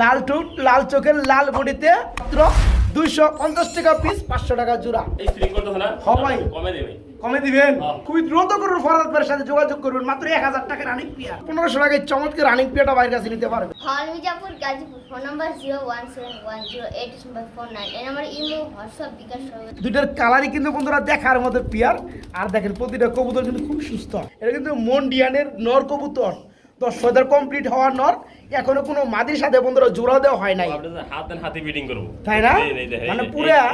লাল ঠোঁট লাল চোখের লাল বডিতে মাত্র দুইশো পঞ্চাশ টাকা পিস পাঁচশো টাকা জোড়া। হ্যাঁ। কমে দেবে কমে দিবেন? হ্যাঁ। খুবই দ্রুত করুন সাথে যোগাযোগ করুন মাত্র এক হাজার টাকা রানিং পিয়া পনেরোশো টাকায় চমৎকার রানিং পিয়াটা বাইরের কাছে নিতে পারবে। হল Mirzapur Gazipur phone number zero one seven one zero eight four nine এই নাম্বার ইমো হোয়াটসঅ্যাপ বিকাশ দুইটার কালারই কিন্তু বন্ধুরা দেখার মতো পিয়ার আর দেখেন প্রতিটা কবুতর কিন্তু খুব সুস্থ। এটা কিন্তু মন্ডিয়ানের নর কবুতর। দশ কমপ্লিট হওয়ার নর এখনও কোনো মাদির সাথে বন্ধুরা জোড়া দেওয়া হয় নাই। হাত দেন হাতে বিডিং করব। তাই না? মানে পুরা-।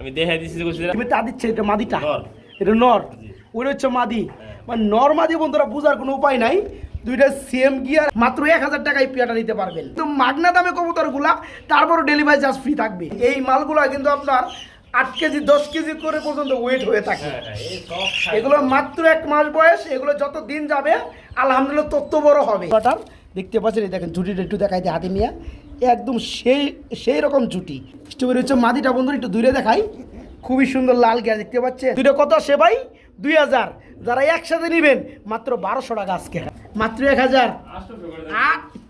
আমি দেখাই দিচ্ছি তুমি তা দিচ্ছে এটা মাদিটা। এটা নর। ওটা হচ্ছে মাদি। হ্যাঁ। মানে নর মাদি বন্ধুরা বোঝার কোনো উপায় নাই। দুইটা সেম গিয়ার মাত্র এক হাজার টাকায় পিয়াটা নিতে পারবেন। তো মাগনা দামে কবুতরগুলা তারপরও ডেলিভারি চার্জ ফ্রি থাকবে। এই মালগুলা কিন্তু আপনার আট কেজি দশ কেজি করে পর্যন্ত ওয়েট হয়ে থাকে। হ্যাঁ, হ্যাঁ। এগুলো মাত্র এক মাস বয়স এগুলো যত দিন যাবে আলহামদুলিল্লাহ তত বড় হবে। বাটার দেখতে পাচ্ছেন এই দেখেন জুটিটা একটু দেখাইতে হাতে নিয়ে একদম সেই সেই রকম জুটি। স্ট্রবেরি হচ্ছে মাদিটা বন্ধুরা একটু দূরে দেখাই। খুবই সুন্দর লাল গিয়া দেখতে পাচ্ছেন। দুটো কত সে ভাই? দুই হাজার। যারা একসাথে নেবেন মাত্র বারোশো টাকা আজকে। মাত্র এক হাজার।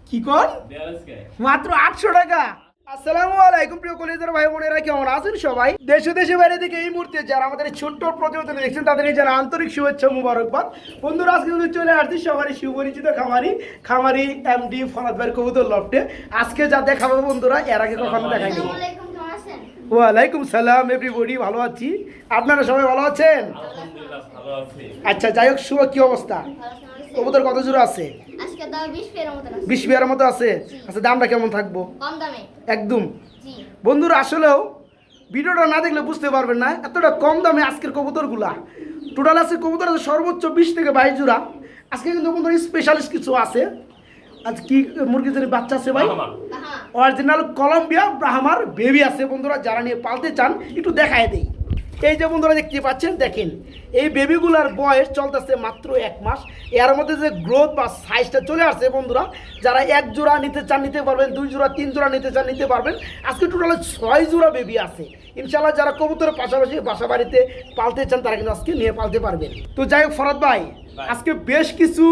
কি কর মাত্র আটশো টাকা। আসসালামু আলাইকুম প্রিয় কলেজের ভাই বোনেরা কেমন আছেন সবাই? দেশ দেশে বাইরে থেকে এই মুহূর্তে যারা আমাদের ছোট্ট প্রতিবেদনে দেখছেন তাদের যারা আন্তরিক শুভেচ্ছা মুবারকবাদ। বন্ধুরা আজকে কিন্তু চলে আসছি সবারই সুপরিচিত খামারি খামারি এমডি ফরাদ ভাইয়ের কবুতর লফটে। আজকে যা দেখাবো বন্ধুরা এর আগে কখনো দেখাইনি। ওয়ালাইকুম সালাম এভরিবডি ভালো আছি। আপনারা সবাই ভালো আছেন? আলহামদুলিল্লাহ ভালো আছি। আচ্ছা যাই হোক শুভ কি অবস্থা? কবুতর কত জোড়া আছে? আজকে দাম বিশ পেয়ারের মতন আছে। বিশ বিয়ার মতো আছে? আচ্ছা দামটা কেমন থাকব? কম দামে। একদম। জি। বন্ধুরা আসলেও ভিডিওটা না দেখলে বুঝতে পারবেন না এতটা কম দামে আজকের কবুতরগুলা। টোটাল আছে কবুতর আছে সর্বোচ্চ বিশ থেকে বাইশ জোড়া। আজকে কিন্তু বন্ধুরা স্পেশালিস্ট কিছু আছে। আজ কি মুরগিদের বাচ্চা আছে ভাই। অরিজিনাল কলম্বিয়া ব্রাহ্মার বেবি আছে বন্ধুরা যারা নিয়ে পালতে চান একটু দেখায় দেই। এই যে বন্ধুরা দেখতে পাচ্ছেন দেখেন এই বেবিগুলার বয়স চলতেছে মাত্র এক মাস। এর মধ্যে যে গ্রোথ বা সাইজটা চলে আসছে বন্ধুরা যারা এক জোড়া নিতে চান নিতে পারবেন দুই জোড়া তিন জোড়া নিতে চান নিতে পারবেন। আজকে টোটালে ছয় জোড়া বেবি আছে। ইনশাল্লাহ যারা কবুতরের পাশাপাশি বাসা বাড়িতে পালতে চান তারা কিন্তু আজকে নিয়ে পালতে পারবেন। তো যাই হোক ফরাদ ভাই ভাই। আজকে বেশ কিছু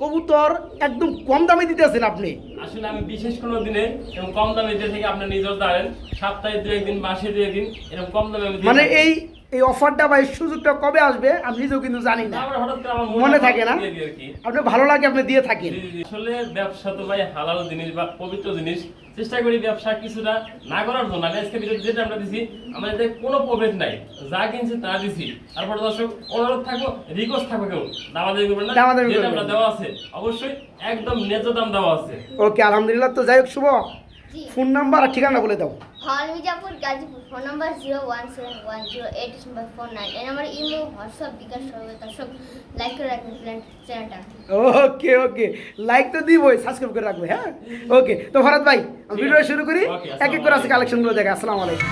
কবুতর একদম কম দামে দিতেছেন আপনি। আসলে আমি বিশেষ কোনো দিনে এরকম কম দামে দিয়ে থেকে আপনি নিজেও দাঁড়েন সপ্তাহে দু একদিন মাসে দু একদিন এরকম কম দামে মানে এই এই অফারটা বা এই সুযোগটা কবে আসবে আমি নিজেও কিন্তু জানি না। মনে থাকে না? আপনি ভালো লাগে আপনি দিয়ে থাকেন। আসলে ব্যবসা তো ভাই হালাল জিনিস বা পবিত্র জিনিস চেষ্টা করি ব্যবসা কিছুটা না করার জন্য। আমি আজকে ভিডিও যেটা আমরা দিছি আমাদের কোনো প্রফিট নাই। যা কিনছি তা দিছি। তারপর দর্শক অনুরোধ থাকব রিকোয়েস্ট থাকব কেউ? দামাদামি করবেন না? যেটা আমরা দেওয়া আছে অবশ্যই একদম ন্যায্য দাম দেওয়া আছে। ওকে আলহামদুলিল্লাহ। তো যাই হোক শুভ। ফোন নাম্বার আর ঠিকানা বলে দাও। হল Mirzapur Gazipur phone number zero one seven one zero eight number four nine. এই নাম্বার ইমো হোয়াটসঅ্যাপ বিকাশ সহযোগিতা সব লাইক করে রাখবেন চ্যানেলটা ওকে ওকে। লাইক তো দিবই সাবস্ক্রাইব করে রাখবে হ্যাঁ? ওকে তো ভরত ভাই ভিডিও শুরু করি। এক এক করে আছে কালেকশনগুলো দেখে আসসালামু আলাইকুম।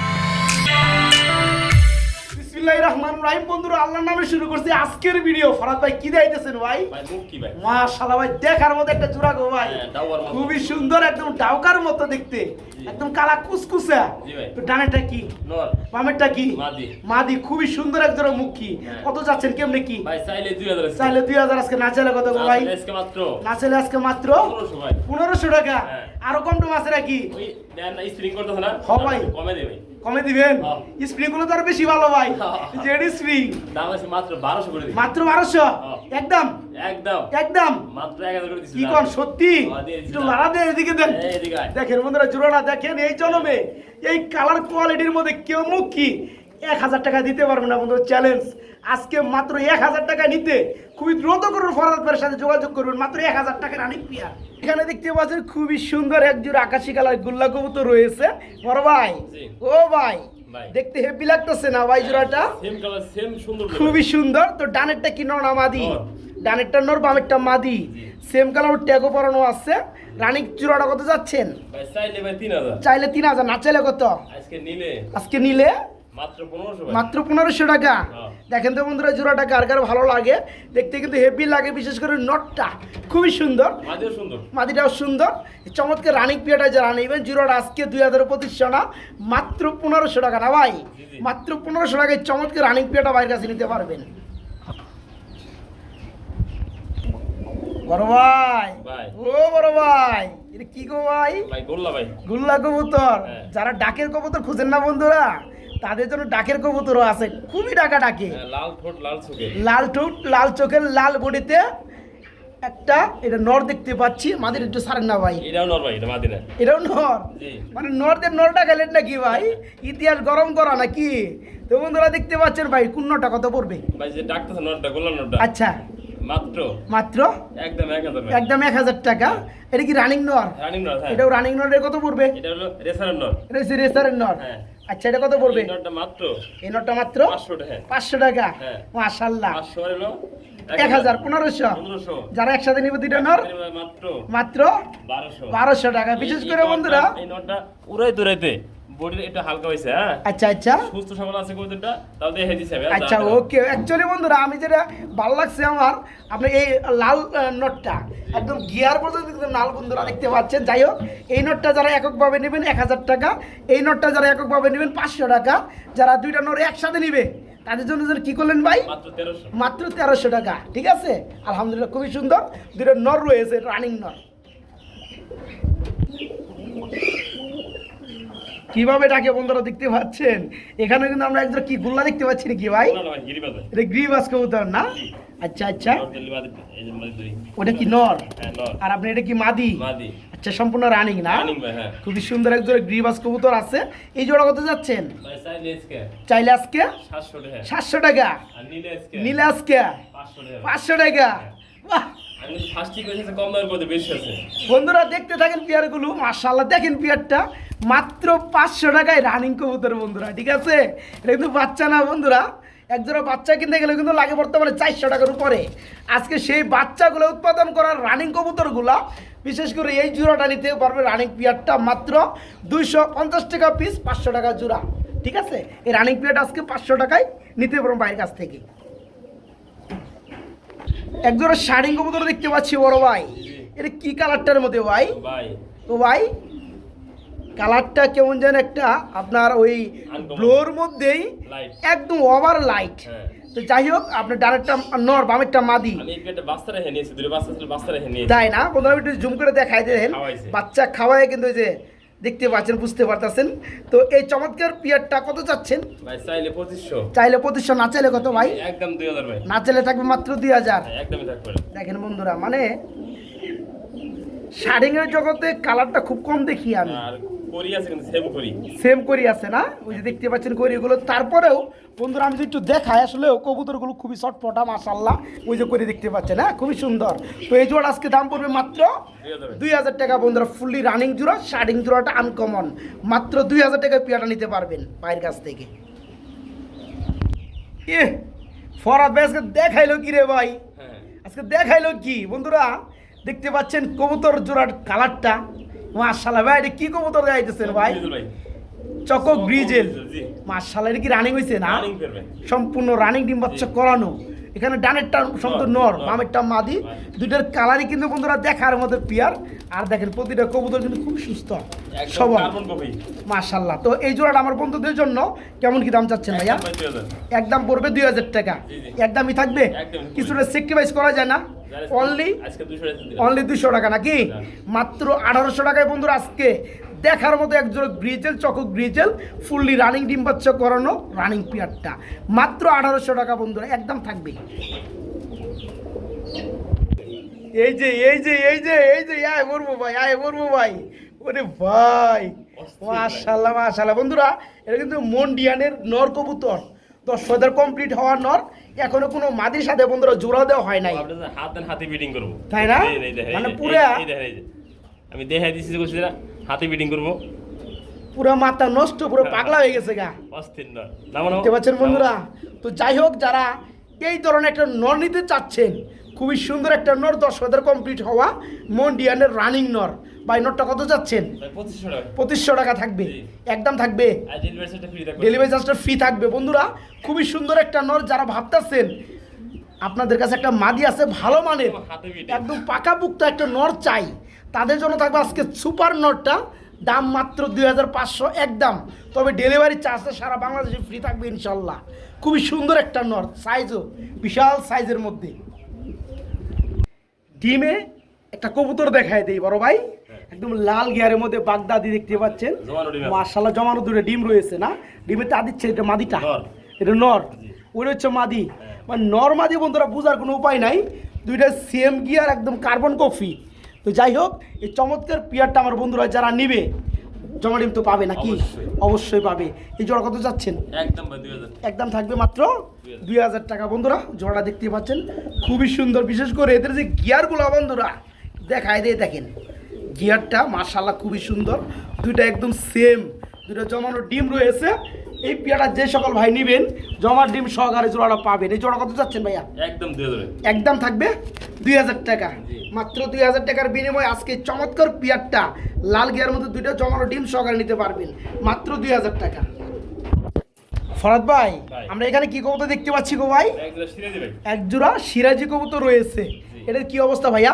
বিসমিল্লাহির রহমানির রহিম। বন্ধুরা আল্লাহর নামে শুরু করছি আজকের ভিডিও। ফরাদ ভাই কি দেখাইতেছেন ভাই? ভাই ভাই? দেখার মতো একটা জোড়া গো ভাই। হ্যাঁ। খুবই সুন্দর একদম ডাউকার মতো দেখতে। একদম কালা কুসকুসা। তো ডানেটা কি? বামেরটা কি? মাদি। খুবই সুন্দর এক জোড়া মুখী হ্যাঁ। কত যাচ্ছেন কেমনে কি? চাইলে দুই হাজার আজকে। না চাইলে কত গো ভাই? না, আজকে মাত্র। চাইলে আজকে মাত্র? পনেরোশো টাকা। হ্যাঁ। আরও কম টম আছে নাকি? হ্যাঁ ভাই। কমে দেবে কমে দিবেন? হ্যাঁ। স্প্রিংগুলো তো আর বেশি ভালো ভাই। হ্যাঁ। জেডি স্প্রিং দাম আছে মাত্র বারোশো করে দিই মাত্র বারোশো? হ্যাঁ। একদম? একদম। একদম? মাত্র এক হাজার করে দিচ্ছি কি কোন সত্যি? হ্যাঁ, একটু। লাড়া দিয়ে এদিকে দেন। দেখেন বন্ধুরা জোড়াটা দেখেন এই জনমে এই কালার কোয়ালিটির মধ্যে কেউ মুখ কি? এক হাজার টাকা দিতে পারবে না বন্ধু চ্যালেঞ্জ আজকে মাত্র এক হাজার টাকা নিতে খুবই দ্রুত করুন ফরাদ ভাইয়ের সাথে যোগাযোগ করবেন মাত্র এক হাজার টাকার অনেক পিয়ার। এখানে দেখতে পাচ্ছেন খুবই সুন্দর এক জোড়া আকাশি কালার গুল্লা কবুতর রয়েছে। বড় ভাই? ও ভাই। দেখতে হেভি লাগতেছে না ভাই জোড়াটা। খুবই সুন্দর। তো ডানেরটা কি নর মাদি? নর। ডানেরটা নর বামেরটা মাদি? সেম কালার ট্যাগও পরানো আছে। রানিক চূড়াটা কত যাচ্ছেন? চাইলে তিন হাজার না চাইলে কত? আজকে নিলে। আজকে নিলে? মাত্র পনেরোশো টাকা। হ্যাঁ। দেখেন তো বন্ধুরা জোড়াটা কার কার ভালো লাগে দেখতে কিন্তু হেভি লাগে বিশেষ করে নটটা খুবই সুন্দর। মাদিটাও সুন্দর। চমৎকার রানিক পিয়াটা যারা নেবেন জিরোটা আজকে দুই হাজার পঁচিশ না মাত্র পনেরোশো টাকা না ভাই। মাত্র পনেরোশো টাকায় চমৎকার রানিক পিয়াটা বাইরের কাছে নিতে পারবেন। বড় ভাই। ও বড় ভাই। এটা কি গো ভাই? ভাই গোল্লা ভাই। গুল্লা কবুতর। হ্যাঁ। যারা ডাকের কবুতর খুঁজেন না বন্ধুরা। তাদের জন্য ডাকের কবুতরও আছে খুবই ডাকা ডাকে। হ্যাঁ, লাল ঠোঁট লাল চোখে। লাল ঠোঁট লাল চোখের লাল বডিতে একটা এটা নর দেখতে পাচ্ছি মাদের একটু সারেন না ভাই। এটাও নর ভাই এটা মাদিনা এটাও নর? মানে নরদের নরটা গেলেন নাকি ভাই? ইতিহাস গরম করা নাকি? তো বন্ধুরা দেখতে পাচ্ছেন ভাই কোন নটা কত পড়বে? ভাই যে ডাকতেছে নরটা গোল্লা নরটা। আচ্ছা। মাত্র? মাত্র? একদম এক হাজার ভাই একদম এক হাজার টাকা। এটা কি রানিং নর রানিং নর হ্যাঁ। এটাও রানিং কত পড়বে? এটা হলো রেসারের নর এটা হচ্ছে রেসারের নর হ্যাঁ। আচ্ছা এটা কত পড়বে? এই মাত্র? এই নরটা মাত্র? পাঁচশো টাকা পাঁচশো টাকা? হ্যাঁ। পাঁচশো আর হলো এক হাজার পনেরোশো। পনেরোশো। যারা একসাথে নিবে দুইটা নর মাত্র মাত্র? বারোশো। বারোশো টাকা। বিশেষ করে বন্ধুরা এই নটটা উড়াই তুরাইতে একটু হালকা হ্যাঁ? আচ্ছা আচ্ছা। সুস্থ সবল আছে কবুতরটা তাও দেখে দিছে আচ্ছা ওকে অ্যাকচুয়ালি বন্ধুরা আমি যেটা ভালো লাগছে আমার আপনি এই লাল নটটা একদম গিয়ার পর্যন্ত লাল বন্ধুরা দেখতে পাচ্ছেন। যাই হোক এই নটটা যারা এককভাবে নেবেন এক হাজার টাকা এই নটটা যারা এককভাবে নেবেন পাঁচশো টাকা যারা দুইটা নোট একসাথে নিবে তাদের জন্য যেন কি করলেন ভাই? মাত্র তেরোশো। মাত্র তেরোশো টাকা ঠিক আছে? আলহামদুলিল্লাহ খুবই সুন্দর। দুটো নর রয়েছে রানিং নর কীভাবে ডাকে বন্ধুরা দেখতে পাচ্ছেন? এখানে কিন্তু আমরা একজন কি গুল্লা দেখতে পাচ্ছি নাকি ভাই। এটা গ্রিবাস কবুতর না? আচ্ছা আচ্ছা। ওটা কি নর? হ্যাঁ, আর আপনি এটা কি মাদি। আচ্ছা সম্পূর্ণ রানিং না? হ্যাঁ। খুবই সুন্দর একজন গ্রিবাস কবুতর আছে। এই জোড়া কত যাচ্ছেন? চাইলে আজকে। চাইলে আজকে? 700 টাকা। সাতশো টাকা? নিলে আজকে? নিলে আজকে? 500 টাকা। পাঁচশো টাকা? বাহ! বেশি আছে। বন্ধুরা দেখতে থাকেন পেয়ারগুলো। মার্শাল্লাহ দেখেন পেয়ারটা। মাত্র পাঁচশো টাকায় রানিং কবুতর বন্ধুরা ঠিক আছে? এটা কিন্তু বাচ্চা না বন্ধুরা একজোড়া বাচ্চা কিনতে গেলে কিন্তু লাগে বর্তমানে চারশো টাকার উপরে। আজকে সেই বাচ্চাগুলো উৎপাদন করার রানিং কবুতরগুলো বিশেষ করে এই জোড়াটা নিতে পারবে রানিং পিয়ারটা মাত্র দুইশো পঞ্চাশ টাকা পিস পাঁচশো টাকা জোড়া ঠিক আছে? এই রানিং পিয়ারটা আজকে পাঁচশো টাকায় নিতে পারব বাইরের কাছ থেকে। একজোড়া শাড়িং কবুতর দেখতে পাচ্ছি বড় ভাই। এটা কি কালারটার মধ্যে ভাই? ভাই, তো ভাই? কালারটা কেমন যেন একটা আপনার ওই. ব্লোর মধ্যেই একদম ওভার লাইট হ্যাঁ। তো যাই হোক আপনার ডানেরটা নর বামেরটা মাদি। তাই না? বন্ধুরা একটু জুম করে দেখাই দেন বাচ্চা খাওয়ায় কিন্তু ওই যে দেখতে পাচ্ছেন বুঝতে পারতেছেন। তো এই চমৎকার পিয়ারটা কত চাচ্ছেন? চাইলে 2500 চাইলে পঁচিশশো না চাইলে কত ভাই? একদম 2000 ভাই। না চাইলে থাকবে মাত্র দুই হাজার। হ্যাঁ, একদমই থাকবে। দেখেন বন্ধুরা মানে শাড়িংয়ের জগতে কালারটা খুব কম দেখি আমি। করি আছে কিন্তু সেম করি। সেম করি আছে না? ওই যে দেখতে পাচ্ছেন করিগুলো তারপরেও বন্ধুরা আমি যদি একটু দেখাই আসলে কবুতরগুলো খুবই শর্টপটা মাসাল্লাহ ওই যে করে দেখতে পাচ্ছেন হ্যাঁ? খুবই সুন্দর। তো এই জোড়া আজকে দাম পড়বে মাত্র দুই হাজার টাকা। বন্ধুরা ফুললি রানিং জোড়া শার্টিং জোড়াটা আনকমন মাত্র দুই হাজার টাকায় পেয়াটা নিতে পারবেন বাইরের কাছ থেকে। এ ফরাদ ভাই আজকে দেখাইলো কি রে ভাই? হ্যাঁ। আজকে দেখাইলো কি? বন্ধুরা দেখতে পাচ্ছেন কবুতর জোড়ার কালারটা মাশাল্লাহ ভাই এটা কি কবুতর গাইতেছেন ভাই? Choco grizzle. জি। মাশাল্লাহ এটা কি রানিং হয়েছে না? সম্পূর্ণ রানিং ডিম বাচ্চা করানো। এখানে ডানেরটা সম্পূর্ণ নর নর। বামেরটা মাদি। মাদি। দুইটার কালারই কিন্তু বন্ধুরা দেখার মতো পিয়ার। আর দেখেন প্রতিটা কবুতর কিন্তু খুব সুস্থ। সবল। কার্বন মাশাল্লাহ। তো এই জোড়াটা আমার বন্ধুদের জন্য কেমন কি দাম চাচ্ছেন ভাইয়া? একদম ভাই 2000 একদম পড়বে দুই হাজার টাকা। একদমই থাকবে? কিছুটা সেক্রিফাইস করা যায় না? অনলি আজকে 200 টাকা দিলাম। অনলি দুশো টাকা নাকি। মাত্র আঠারোশো টাকায় বন্ধুরা আজকে দেখার মতো একজোড়া grizzle choco grizzle fully running ডিম বাচ্চা করানো রানিং পিয়ারটা মাত্র আঠারোশো টাকা বন্ধুরা একদম থাকবে এই যে এই যে এই যে এই যে আয় বলব ভাই আয় বলব ভাই ওরে ভাই। মাশাল্লাহ মাশাল্লাহ বন্ধুরা এটা কিন্তু মন্ডিয়ানের নর কবুতর দশ হাজার কমপ্লিট হওয়ার নর এখনও কোনো মাদির সাথে বন্ধুরা জোড়া দেওয়া হয় নাই হাত হাতে বিডিং করব তাই না? মানে পুরা-। আমি দেখাই দিচ্ছি হাতে বিডিং করব। পুরো মাথা নষ্ট পুরো পাগলা হয়ে গেছে গা। অস্থির না নামো নামো দেখতে পাচ্ছেন বন্ধুরা? তো যাই হোক যারা এই ধরনের একটা নর নিতে চাচ্ছেন খুবই সুন্দর একটা নর দশ হাজার কমপ্লিট হওয়া মন্ডিয়ানের রানিং নর। বা নরটা কত যাচ্ছেন? ভাই, 2500 টাকা। পঁচিশশো টাকা থাকবে। একদম থাকবে। ডেলিভারি চার্জটা ফ্রি থাকবে। বন্ধুরা খুবই সুন্দর একটা নর যারা ভাবতেছেন আপনাদের কাছে একটা মাদি আছে ভালো মানের। একদম পাকাপুক্ত একটা নর চাই। তাদের জন্য থাকবে আজকে সুপার নরটা দাম মাত্র দুই হাজার পাঁচশো একদম। তবে ডেলিভারি চার্জটা সারা বাংলাদেশে ফ্রি থাকবে ইনশাল্লাহ। খুবই সুন্দর একটা নর সাইজও বিশাল সাইজের মধ্যে। ডিমে একটা কবুতর দেখায় দেই বড় ভাই। একদম লাল গিয়ারের মধ্যে বাগদাদি দেখতে পাচ্ছেন। মার্শাল্লাহ জমানো দুটো ডিম রয়েছে না? ডিমে তা দিচ্ছে এটা মাদিটা। এটা নর। জি। ওটা হচ্ছে মাদি। হ্যাঁ। মানে নর মাদি বন্ধুরা বোঝার কোনো উপায় নাই। দুইটা সেম গিয়ার একদম কার্বন কফি তো যাই হোক এই চমৎকার পিয়ারটা আমার বন্ধুরা যারা নিবে জমা ডিম তো পাবে নাকি? অবশ্যই। পাবে। এই জোড়া কত যাচ্ছেন? একদম একদম থাকবে মাত্র দুই হাজার টাকা। বন্ধুরা জোড়া দেখতে পাচ্ছেন খুবই সুন্দর। বিশেষ করে এদের যে গিয়ারগুলো বন্ধুরা দেখায় দিয়ে দেখেন। গিয়ারটা মার্শাল্লাহ খুবই সুন্দর। দুইটা একদম সেম দুটো জমানো ডিম রয়েছে। এই পেয়ারা যে সকল ভাই নেবেন জমার ডিম সহকারে জোড়াটা পাবেন। এই জোড়া কত যাচ্ছেন ভাইয়া? একদম একদম থাকবে? দুই হাজার টাকা। মাত্র দুই হাজার টাকার বিনিময়ে আজকে চমৎকার পিয়ারটা লাল গিয়ার মধ্যে দুইটা জমানো ডিম সহকারে নিতে পারবেন। মাত্র দুই হাজার টাকা। ফরাদ ভাই। আমরা এখানে কি কবুতর দেখতে পাচ্ছি গো ভাই। এক জোড়া সিরাজি কবুতর রয়েছে। এটার কি অবস্থা ভাইয়া?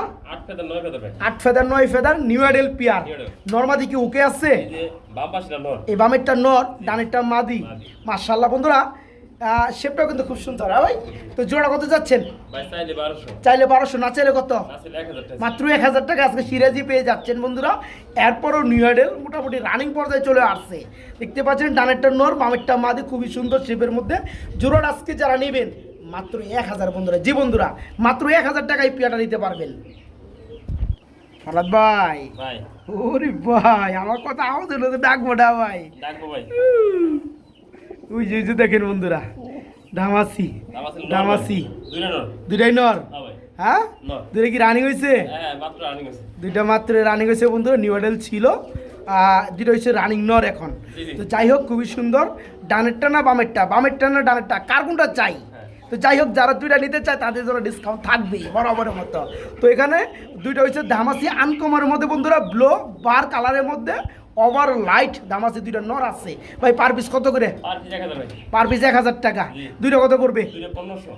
আট ফেদার নয় ফেদার নিউ এডেল পিয়ার নর্মাদি কি ওকে আছে? এই বামেরটা নর ডানেরটা মাদি। মার্শাল্লাহ বন্ধুরা শেপটাও কিন্তু খুব সুন্দর হ্যাঁ ভাই? তো জোড়া কত যাচ্ছেন? চাইলে বারোশো। না চাইলে কত? মাত্র এক হাজার টাকা আজকে সিরাজি পেয়ে যাচ্ছেন বন্ধুরা। এরপরও নিউ আইডেল মোটামুটি রানিং পর্যায়ে চলে আসছে। দেখতে পাচ্ছেন ডানেরটা নর বামেরটা মাদি খুবই সুন্দর শেপের মধ্যে। জোড়ার আজকে যারা নেবেন মাত্র এক হাজার বন্ধুরা। জি বন্ধুরা মাত্র এক হাজার টাকায় পিয়াটা নিতে পারবেন। ফরাদ ভাই। ওরে ভাই আমার কথা আওয়াজ হলো তো ডাকবো না ভাই। ওই যে যে দেখেন বন্ধুরা ডামাসি আছে নর ডামাসি হ্যাঁ হ্যাঁ? কি রানিং হয়েছে হ্যাঁ রানিং আছে দুইটা মাত্র রানিং হয়েছে বন্ধু নিউ মডেল ছিল। হচ্ছে রানিং নর এখন। তো যাই হোক খুবই সুন্দর। ডানেরটা না বামেরটা। বামেরটা না ডানেরটা? কার কোনটা চাই? হ্যাঁ। তো যাই হোক যারা দুইটা নিতে চায় তাদের জন্য ডিসকাউন্ট থাকবেই বরাবরের মতো। তো এখানে দুইটা হচ্ছে ধামাসি আনকমারের মধ্যে বন্ধুরা ব্লো বার কালারের মধ্যে ওভার লাইট ধামাসি দুইটা নর আছে। ভাই পার পিস কত করে? পার পিস এক হাজার টাকা। দুইটা কত করবে?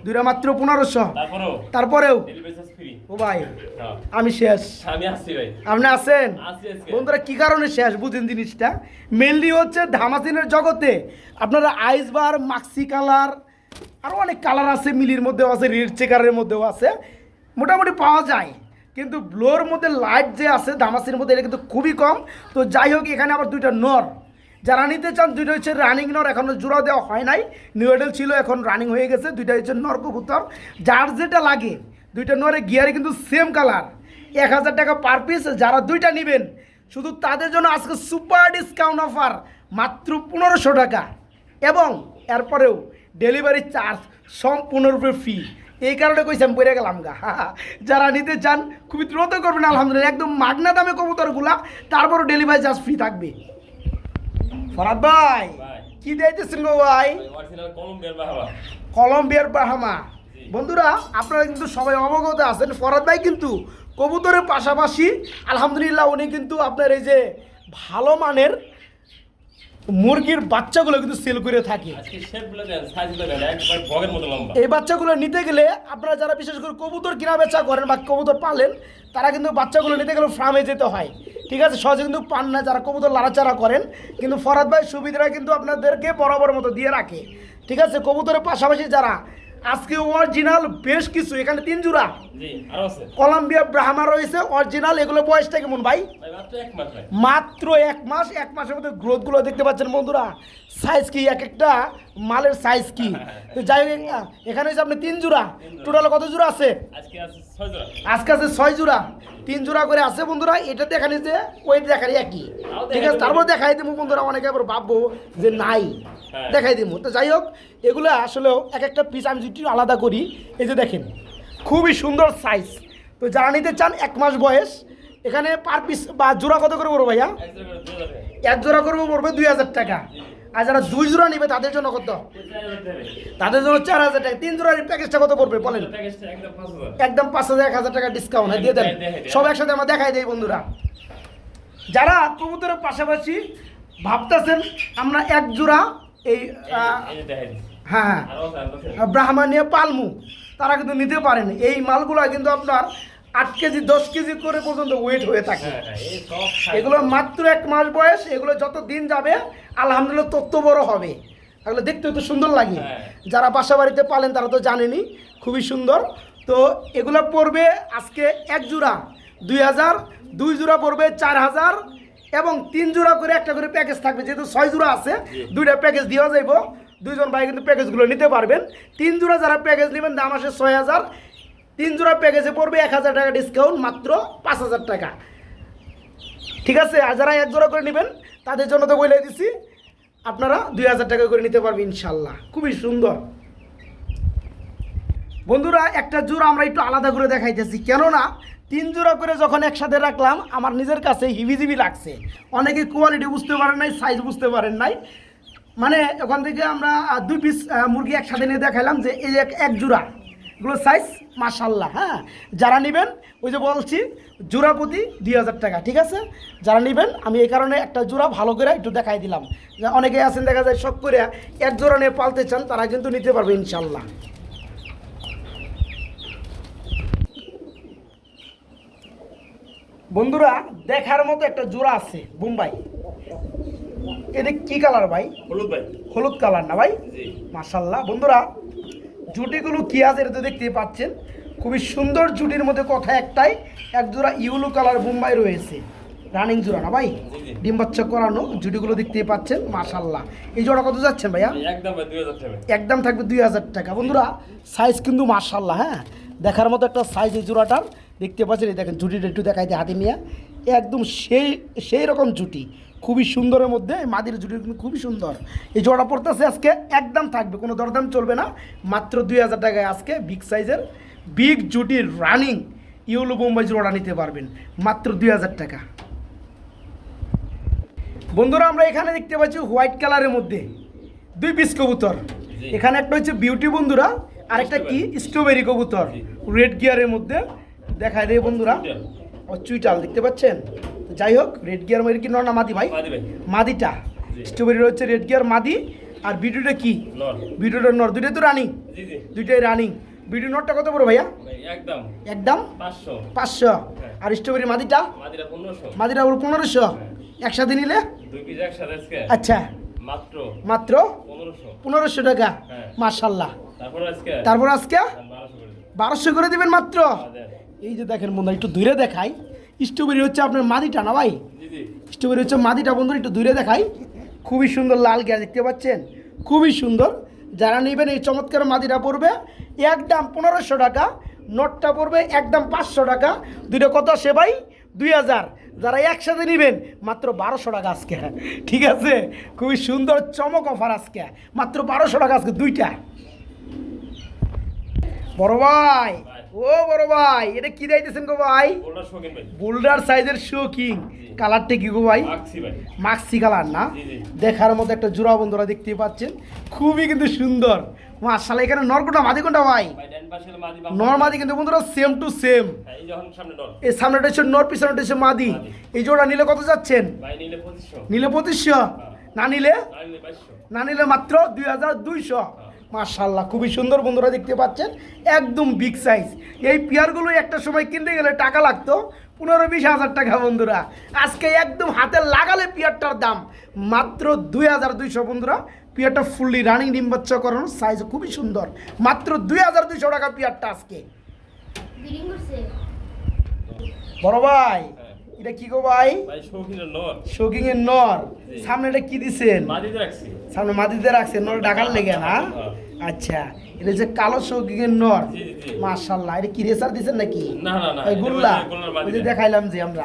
দুইটা মাত্র পনেরোশো। তারপরেও? ও ভাই হ্যাঁ। আমি শেষ। আপনি আছেন? বন্ধুরা কি কারণে শেষ? বুঝেন জিনিসটা। মেনলি হচ্ছে ধামাসিনের জগতে আপনারা আইসবার মাক্সি কালার আরও অনেক কালার আছে, মিলির মধ্যেও আছে রেড চেকারের মধ্যেও আছে, মোটামুটি পাওয়া যায়। কিন্তু ব্লোর মধ্যে লাইট যে আছে ধামাসির মধ্যে এটা কিন্তু খুবই কম। তো যাই হোক, এখানে আবার দুইটা নর। যারা নিতে চান, দুইটা হচ্ছে রানিং নর এখনও জোড়া দেওয়া হয় নাই। নিউডেল ছিল, এখন রানিং হয়ে গেছে, দুইটা হচ্ছে নর কবুতর। যার যেটা লাগে, দুইটা নরে গিয়ারে কিন্তু সেম কালার এক হাজার টাকা পার পিস যারা দুইটা নেবেন, শুধু তাদের জন্য আজকে সুপার ডিসকাউন্ট অফার মাত্র পনেরোশো টাকা। এবং এরপরেও ডেলিভারি চার্জ সম্পূর্ণরূপে ফ্রি। এই কারণে কইছি আমি পড়ে গেলাম গা। যারা নিতে চান খুবই দ্রুত করবেন আলহামদুলিল্লাহ। একদম মাগনা দামে কবুতরগুলা তারপরও ডেলিভারি চার্জ ফ্রি থাকবে। ফরাদ ভাই কি দিয়েছেন গো ভাই? কলম্বিয়ার বাহামা বন্ধুরা আপনারা কিন্তু সবাই অবগত আছেন ফরাদ ভাই কিন্তু কবুতরের পাশাপাশি আলহামদুলিল্লাহ উনি কিন্তু আপনার এই যে ভালো মানের মুরগির বাচ্চাগুলো কিন্তু সেল করে থাকে। এই বাচ্চাগুলো নিতে গেলে আপনারা যারা বিশেষ করে কবুতর কিনা বেচা করেন বা কবুতর পালেন তারা কিন্তু বাচ্চাগুলো নিতে গেলে ফার্মে যেতে হয়। ঠিক আছে? সহজে কিন্তু পান না যারা কবুতর লাড়াচাড়া করেন কিন্তু ফরাদ ভাই সুবিধাটা কিন্তু আপনাদেরকে বরাবর মতো দিয়ে রাখে। ঠিক আছে? কবুতরের পাশাপাশি যারা আজকে অরিজিনাল বেশ কিছু এখানে তিন জোড়া। কলম্বিয়া ব্রাহ্মা রয়েছে অরিজিনাল এগুলো বয়সটা কেমন ভাই? ভাই মাত্র এক মাস ভাই। মাত্র এক মাস এক মাসের মধ্যে গ্রোথগুলো দেখতে পাচ্ছেন বন্ধুরা। সাইজ কি এক একটা? মালের সাইজ কি? তো যাই এখানে হচ্ছে আপনি তিন জোড়া। টোটাল কত জোড়া আছে? আজকে আছে ছয় জোড়া। তিন জোড়া করে আছে বন্ধুরা এটা দেখানি যে ওয়েট দেখানি একই। ঠিক আছে তারপর দেখাই দেবো বন্ধুরা অনেকে আবার ভাববো যে নাই। হ্যাঁ। দেখাই দেবো। তো যাই হোক এগুলো আসলেও এক একটা পিস আমি যদি আলাদা করি এই যে দেখেন খুবই সুন্দর সাইজ তো যারা নিতে চান এক মাস বয়স এখানে পার পিস বা জোড়া কত করে পড়ব ভাইয়া? এক জোড়া করব পড়বে দুই হাজার টাকা। আর যারা দুই জোড়া নেবে তাদের জন্য কত? তাদের জন্য চার হাজার টাকা। তিন জোড়ার প্যাকেজটা কত পড়বে বলেন? একদম পাঁচ হাজার এক হাজার টাকা ডিসকাউন্ট দিয়ে দেন। সব একসাথে আমরা দেখাই দেয় বন্ধুরা। যারা কবুতরের পাশাপাশি ভাবতেছেন আমরা এক জোড়া এই হ্যাঁ হ্যাঁ। আরও পালমু তারা কিন্তু নিতে পারেন। এই মালগুলো কিন্তু আপনার আট কেজি দশ কেজি করে পর্যন্ত ওয়েট হয়ে থাকে। হ্যাঁ হ্যাঁ। এগুলো মাত্র এক মাস বয়স এগুলো যত দিন যাবে আলহামদুলিল্লাহ তত বড় হবে। এগুলো দেখতে তো সুন্দর লাগে। হ্যাঁ। যারা বাসা বাড়িতে পালেন তারা তো জানেনই খুবই সুন্দর। তো এগুলো পড়বে আজকে এক জোড়া দুই হাজার দুই জোড়া পড়বে চার হাজার এবং তিন জোড়া করে একটা করে প্যাকেজ থাকবে। যেহেতু ছয় জোড়া আছে দুইটা প্যাকেজ দেওয়া যাইব। দুইজন ভাই কিন্তু প্যাকেজগুলো নিতে পারবেন। তিন জোড়া যারা প্যাকেজ নেবেন দাম আসে ছয় হাজার। তিন জোড়া প্যাকেজে পড়বে এক হাজার টাকা ডিসকাউন্ট মাত্র পাঁচ হাজার টাকা। ঠিক আছে? আর যারা এক জোড়া করে নেবেন, তাদের জন্য তো বলে দিছি, আপনারা দুই হাজার টাকা করে নিতে পারবেন ইনশাল্লাহ খুবই সুন্দর। বন্ধুরা, একটা জোড়া আমরা একটু আলাদা করে দেখাইতেছি। কেননা, তিন জোড়া করে যখন একসাথে রাখলাম, আমার নিজের কাছে হিবিজিবি লাগছে। অনেকে কোয়ালিটি বুঝতে পারেন নাই সাইজ বুঝতে পারেন নাই। মানে ওখান থেকে আমরা দুই পিস মুরগি একসাথে নিয়ে দেখাইলাম যে এই এক জোড়া। এগুলো সাইজ মাসাল্লাহ হ্যাঁ? যারা নেবেন ওই যে বলছি জোড়া প্রতি দুই হাজার টাকা ঠিক আছে? যারা নেবেন আমি এই কারণে একটা জোড়া ভালো করে একটু দেখাই দিলাম। যে অনেকে আছেন দেখা যায় শখ করে এক জোড়া নিয়ে পালতে চান তারা কিন্তু নিতে পারবে ইনশাল্লাহ বন্ধুরা দেখার মতো একটা জোড়া আছে বোম্বাই। এটা কি কালার ভাই? হলুদ ভাই। হলুদ কালার না ভাই? জি। মাশাল্লাহ বন্ধুরা জুটিগুলো কি আছে এটা তো দেখতেই পাচ্ছেন। খুবই সুন্দর জুটির মধ্যে কথা একটাই এক জোড়া ইউলো কালার বোম্বাই রয়েছে। রানিং জোড়া না ভাই। ডিম বাচ্চা করানো জুটিগুলো দেখতেই পাচ্ছেন মাশাল্লাহ এই জোড়া কত যাচ্ছেন ভাইয়া? একদম থাকবে দুই হাজার টাকা। বন্ধুরা সাইজ কিন্তু মার্শাল্লাহ হ্যাঁ? দেখার মতো একটা সাইজ এই জোড়াটার। দেখতে পাচ্ছেন এই দেখেন জুটিটা একটু দেখাইতে হাতে নিয়ে একদম সেই সেই রকম জুটি। খুবই সুন্দরের মধ্যে এই মাদির জুটি কিন্তু খুবই সুন্দর। এই জোড়া পড়তেছে আজকে একদম থাকবে কোনো দরদাম চলবে না। মাত্র দুই হাজার টাকায় আজকে বিগ সাইজের বিগ জুটির রানিং ইউলো বোম্বাই জোড়া নিতে পারবেন মাত্র দুই হাজার টাকা। বন্ধুরা আমরা এখানে দেখতে পাচ্ছি হোয়াইট কালারের মধ্যে দুই পিস কবুতর। এখানে একটা হচ্ছে বিউটি বন্ধুরা আর একটা কি স্ট্রবেরি কবুতর। রেড গিয়ারের মধ্যে। দেখায় রে বন্ধুরা। ও চুইটাল দেখতে পাচ্ছেন? যাই হোক রেড গিয়ার মানে কি নর না মাদি ভাই? মাদি মাদিটা। স্ট্রবেরির হচ্ছে রেড গিয়ার মাদি আর বিউটিটা কি? নর। বিউটিটা নর। দুইটাই তো রানিং জি জি। দুইটাই রানিং বিউটি নরটা কত বড় ভাইয়া? একদম। একদম? পাঁচশো। পাঁচশো। আর স্ট্রবেরি মাদিটা? মাদিটা ওর পনেরোশো। একসাথে নিলে? দুই পিস একসাথে আজকে। আচ্ছা। মাত্র। মাত্র? পনেরোশো। টাকা। হ্যাঁ। মার্শাল্লাহ তারপর আজকে? তারপর আজকে? বারোশো করে দিন বারোশো করে দিবেন মাত্র? এই যে দেখেন বন্ধু একটু দূরে দেখাই। স্ট্রবেরি হচ্ছে আপনার মাদিটা না ভাই? স্ট্রবেরি হচ্ছে মাদিটা বন্ধু একটু দূরে দেখাই। খুবই সুন্দর লাল গিয়া দেখতে পাচ্ছেন? খুবই সুন্দর। যারা নেবেন এই চমৎকার মাদিটা পড়বে একদম পনেরোশো টাকা নটটা পড়বে একদম পাঁচশো টাকা। দুইটা কত আসে ভাই? দুই হাজার। যারা একসাথে নেবেন মাত্র বারোশো টাকা আজকে। ঠিক আছে? খুবই সুন্দর চমক অফার আজকে। মাত্র বারোশো টাকা আজকে দুইটা। বড় ভাই। ও বড় ভাই এটা কি দিতেছেন গো ভাই? বোল্ডার সাইজের শো কিং কালারটা কি গো ভাই? মাক্সি কালার না। দেখার মতো একটা জোড়া বন্ধুরা দেখতে পাচ্ছেন। খুবই কিন্তু সুন্দর। মাশাআল্লাহ এখানে নরকোটা মাদি কোনটা ভাই? ভাই ডান পাশের মাদি বাম নর মাদি কিন্তু বন্ধুরা সেম টু সেম হ্যাঁ, এই সামনেটা হচ্ছে নর পিছনেটা হচ্ছে মাদি। এই জোড়া নিলে কত যাচ্ছেন? নিলে পঁচিশশো। নিলে না নিলে? না নিলে মাত্র দুই হাজার দুইশো। মার্শাল্লাহ খুবই সুন্দর বন্ধুরা দেখতে পাচ্ছেন। একদম বিগ সাইজ এই পেয়ারগুলো একটা সময় কিনতে গেলে টাকা লাগতো পনেরো বিশ হাজার টাকা বন্ধুরা। আজকে একদম হাতে লাগালে পিয়ারটার দাম মাত্র দুই হাজার দুইশো বন্ধুরা। পিয়ারটা ফুললি রানিং ডিম বাচ্চা করানো সাইজ খুবই সুন্দর। মাত্র দুই হাজার দুইশো টাকা পিয়ারটা আজকে। বড় ভাই। এটা কি গো ভাই? নর। এর নর। সামনে এটা কি দিছেন? সামনে মাটিতে রাখছে নর ডাকার লেগে না? হ্যাঁ। আচ্ছা এটা হচ্ছে কালো শৌকিংয়ের নর। মাশাল্লাহ এটা কি রেসার দিছেন নাকি? গুল্লা। যে। দেখাইলাম যে আমরা।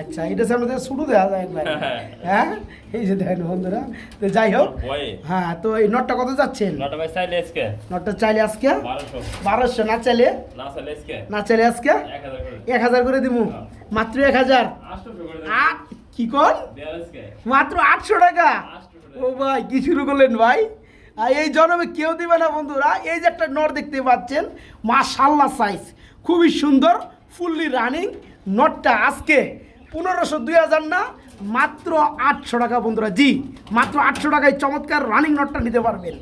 আচ্ছা এটা সামনে থেকে শুরু দেওয়া যায় একবার। হ্যাঁ। হ্যাঁ? এই যে দেখেন বন্ধুরা তো যাই হোক। হ্যাঁ তো এই নটটা কত যাচ্ছেন? নটটা চাইলে আজকে। বারোশো। না চাইলে? না চাইলে আজকে। এক হাজার করে। দিব। মাত্র এক হাজার। আট কি কর মাত্র আটশো টাকা? ও ভাই কি শুরু করলেন ভাই? আর এই জন্মে কেউ দিবে না বন্ধুরা এই যে একটা নট দেখতে পাচ্ছেন মাশাল্লাহ সাইজ খুবই সুন্দর ফুললি রানিং নটটা আজকে পনেরোশো দুই হাজার না মাত্র আটশো টাকা বন্ধুরা। জি মাত্র আটশো টাকায় চমৎকার রানিং নটটা নিতে পারবেন।